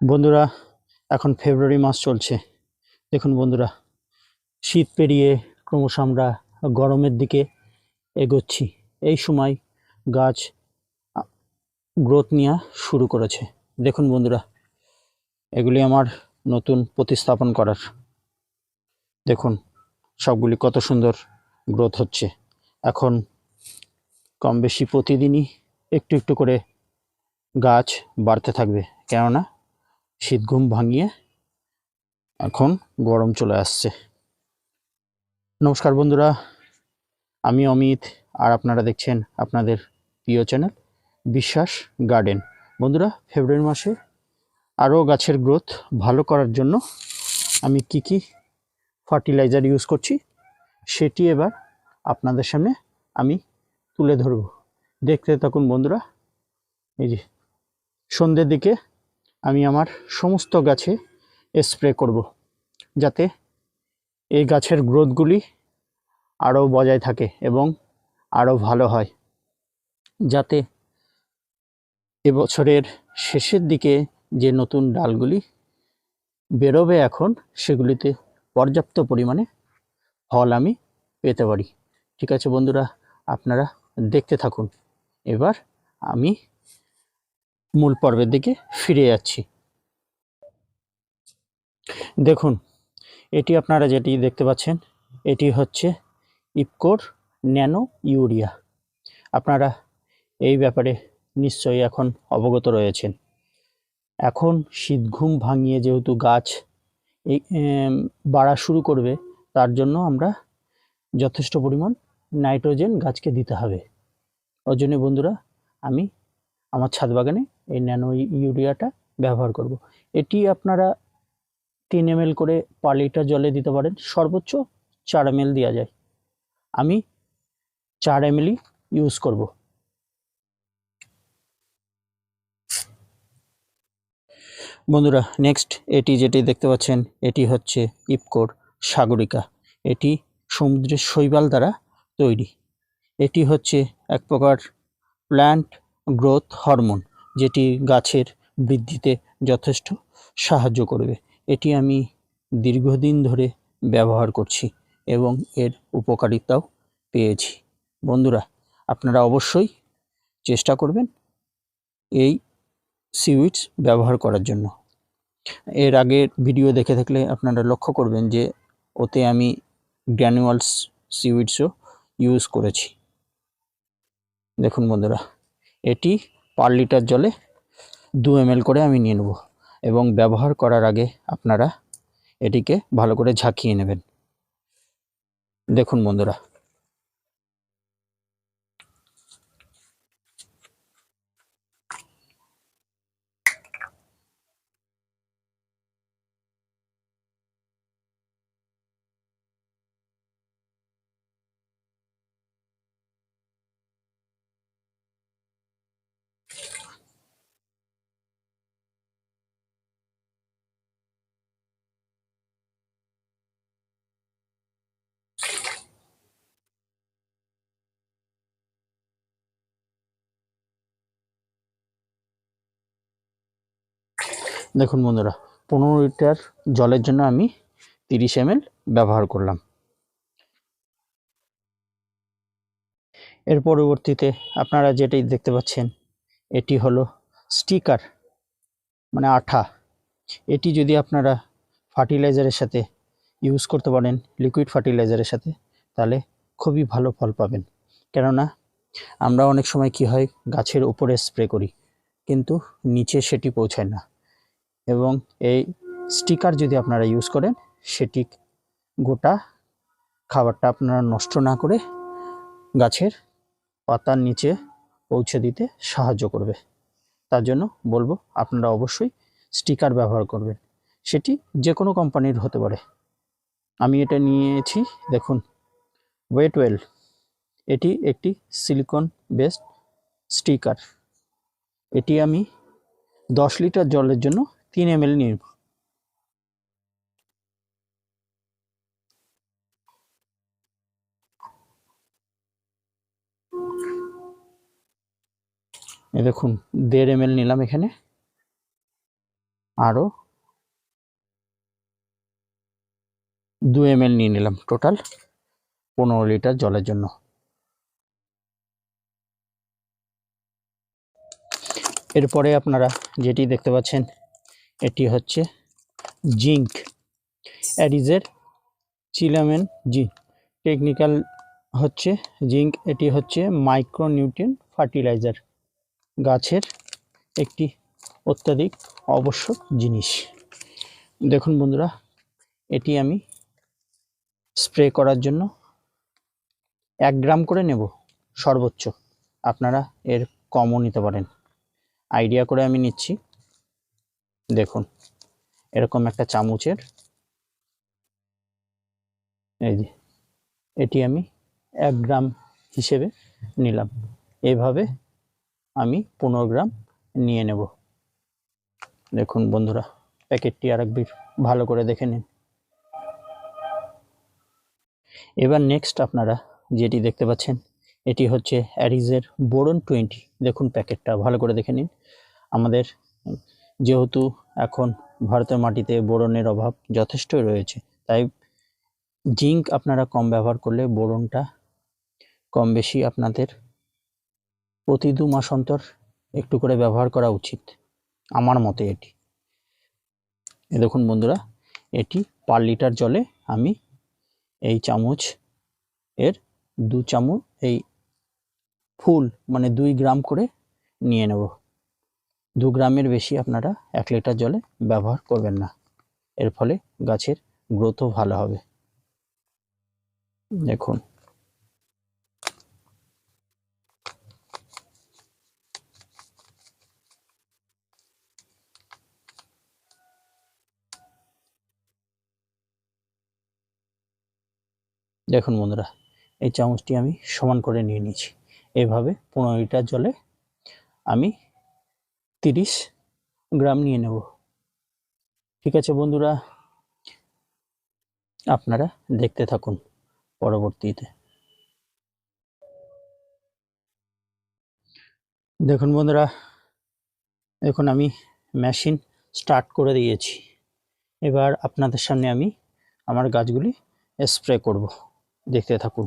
বন্ধুরা, এখন ফেব্রুয়ারি মাস চলছে। দেখুন বন্ধুরা, শীত পেরিয়ে ক্রমশ আমরা গরমের দিকে এগোচ্ছি। এই সময় গাছ গ্রোথ নেওয়া শুরু করেছে। দেখুন বন্ধুরা, এগুলি আমার নতুন প্রতিস্থাপন করার। দেখুন, সবগুলি কত সুন্দর গ্রোথ হচ্ছে। এখন কম বেশি প্রতিদিনই একটু একটু করে গাছ বাড়তে থাকবে। কেননা শীত ঘুম ভাঙিয়ে এখন গরম চলে আসছে। নমস্কার বন্ধুরা, আমি অমিত আর আপনারা দেখছেন আপনাদের প্রিয় চ্যানেল বিশ্বাস গার্ডেন। বন্ধুরা, ফেব্রুয়ারি মাসে আরও গাছের গ্রোথ ভালো করার জন্য আমি কি কি ফার্টিলাইজার ইউজ করছি সেটি এবার আপনাদের সামনে আমি তুলে ধরব। দেখতে তখন বন্ধুরা, এই যে সন্ধ্যের দিকে আমি আমার সমস্ত গাছে স্প্রে করব, যাতে এই গাছের গ্রোথগুলি আরও বজায় থাকে এবং আরও ভালো হয়। যাতে এবছরের শেষের দিকে যে নতুন ডালগুলি বেরোবে এখন, সেগুলিতে পর্যাপ্ত পরিমাণে ফল আমি পেতে পারি। ঠিক আছে বন্ধুরা, আপনারা দেখতে থাকুন। এবার আমি মূল পর্বের দিকে ফিরে যাচ্ছি। দেখুন, এটি আপনারা যেটি দেখতে পাচ্ছেন, এটি হচ্ছে ইপকোর ন্যানো ইউরিয়া। আপনারা এই ব্যাপারে নিশ্চয়ই এখন অবগত রয়েছেন। এখন শীত ঘুম ভাঙিয়ে যেহেতু গাছ বাড়া শুরু করবে, তার জন্য আমরা যথেষ্ট পরিমাণ নাইট্রোজেন গাছকে দিতে হবে। ওর বন্ধুরা, আমি আমার ছাদ বাগানে এই ন্যানো ইউরিয়াটা ব্যবহার করব। এটি আপনারা তিন এম করে পার লিটার জলে দিতে পারেন। সর্বোচ্চ চার এম দেওয়া যায়। আমি চার এম ইউজ করব। বন্ধুরা নেক্সট এটি যেটি দেখতে পাচ্ছেন, এটি হচ্ছে ইপকোর সাগরিকা। এটি সমুদ্রের শৈবাল দ্বারা তৈরি। এটি হচ্ছে এক প্রকার প্ল্যান্ট গ্রোথ হরমোন যেটি গাছের বৃদ্ধিতে যথেষ্ট সাহায্য করবে। এটি আমি দীর্ঘদিন ধরে ব্যবহার করছি এবং এর উপকারিতাও পেয়েছি। বন্ধুরা, আপনারা অবশ্যই চেষ্টা করবেন এই সিউইডস ব্যবহার করার জন্য। এর আগের ভিডিও দেখে থাকলে আপনারা লক্ষ্য করবেন যে ওতে আমি গ্র্যানুয়ালস সিউইডসও ইউজ করেছি। দেখুন বন্ধুরা এটি পার লিটার জলে দু এম করে আমি নিয়ে নেব এবং ব্যবহার করার আগে আপনারা এটিকে ভালো করে ঝাঁকিয়ে নেবেন। দেখুন বন্ধুরা দেখুন বন্ধুরা, পনেরো লিটার জলের জন্য আমি তিরিশ এম ব্যবহার করলাম। এর পরবর্তীতে আপনারা যেটি দেখতে পাচ্ছেন, এটি হলো স্টিকার মানে আঠা। এটি যদি আপনারা ফার্টিলাইজারের সাথে ইউজ করতে পারেন, লিকুইড ফার্টিলাইজারের সাথে, তাহলে খুবই ভালো ফল পাবেন। কেননা, আমরা অনেক সময় কি হয়, গাছের উপরে স্প্রে করি, কিন্তু নিচে সেটি পৌঁছায় না। এবং এই স্টিকার যদি আপনারা ইউজ করেন, সেটি গোটা খাবারটা আপনারা নষ্ট না করে গাছের পাতার নিচে পৌঁছে দিতে সাহায্য করবে। তার জন্য বলব, আপনারা অবশ্যই স্টিকার ব্যবহার করবেন। সেটি যে কোনো কোম্পানির হতে পারে। আমি এটা নিয়েছি, দেখুন ওয়েট ওয়েল এটি একটি সিলিকন বেসড স্টিকার। এটি আমি দশ লিটার জলের জন্য তিন এম এল নিব। এই দেখুন, দেড় এম নিলাম এখানে। আরও দু এম নিয়ে নিলাম টোটাল পনেরো লিটার জলের জন্য। এরপরে আপনারা যেটি দেখতে পাচ্ছেন এটি হচ্ছে জিঙ্ক। অ্যাডিজের চিলামেন, জি, টেকনিক্যাল হচ্ছে জিঙ্ক, এটি হচ্ছে মাইক্রোনিউট্রিয়েন্ট ফার্টিলাইজার। গাছের একটি অত্যাধিক আবশ্যক জিনিস। দেখুন বন্ধুরা, এটি আমি স্প্রে করার জন্য এক গ্রাম করে নেব সর্বোচ্চ। আপনারা এর কমও নিতে পারেন। আইডিয়া করে আমি নিচ্ছি। দেখুন, এরকম একটা চামচের, এই যে, এটি আমি এক গ্রাম হিসেবে নিলাম। এভাবে আমি পনেরো গ্রাম নিয়ে নেব। দেখুন বন্ধুরা, প্যাকেটটি আরেকবার ভালো করে দেখে নিন। এবার নেক্সট আপনারা যেটি দেখতে পাচ্ছেন, এটি হচ্ছে অ্যারিজের বোরন টোয়েন্টি দেখুন প্যাকেটটা, ভালো করে দেখে নিন। আমাদের যেহেতু এখন ভারতের মাটিতে বোরনের অভাব যথেষ্টই রয়েছে, তাই জিঙ্ক আপনারা কম ব্যবহার করলে বোরনটা কম বেশি আপনাদের প্রতি দু মাস অন্তর একটু করে ব্যবহার করা উচিত, আমার মতে এটি। এ দেখুন বন্ধুরা, এটি পার লিটার জলে আমি এই চামচ এর দু চামচ, এই ফুল মানে দুই গ্রাম করে নিয়ে নেব। দু গ্রামের বেশি আপনারা এক লিটার জলে ব্যবহার করবেন না। এর ফলে গাছের গ্রোথও ভালো হবে। দেখুন। দেখুন বন্ধুরা, এই চামচটি আমি সমান করে নিয়ে নিয়েছি। এভাবে পনেরো লিটার জলে আমি তিরিশ গ্রাম নিয়ে নেব। ঠিক আছে বন্ধুরা, আপনারা দেখতে থাকুন পরবর্তীতে। দেখুন বন্ধুরা, এখন আমি মেশিন স্টার্ট করে দিয়েছি। এবার আপনাদের সামনে আমি আমার গাছগুলি স্প্রে করব। দেখতে থাকুন।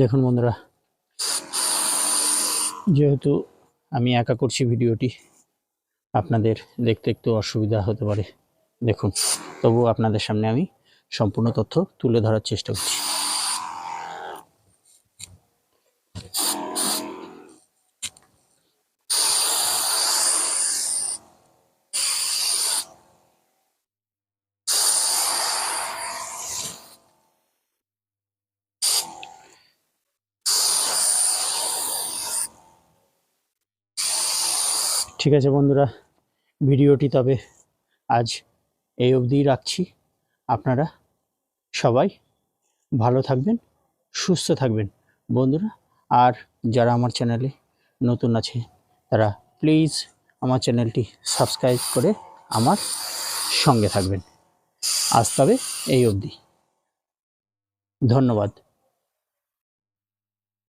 দেখুন বন্ধুরা, যেহেতু আমি একা করছি ভিডিওটি, আপনাদের দেখতে একটু অসুবিধা হতে পারে। দেখুন তবু আপনাদের সামনে আমি সম্পূর্ণ তথ্য তুলে ধরার চেষ্টা করছি। ঠিক আছে বন্ধুরা, ভিডিওটি তবে আজ এই অবধিই রাখছি। আপনারা সবাই ভালো থাকবেন, সুস্থ থাকবেন। বন্ধুরা, আর যারা আমার চ্যানেলে নতুন আছে, তারা প্লিজ আমার চ্যানেলটি সাবস্ক্রাইব করে আমার সঙ্গে থাকবেন। আজ তবে এই অবধি। ধন্যবাদ।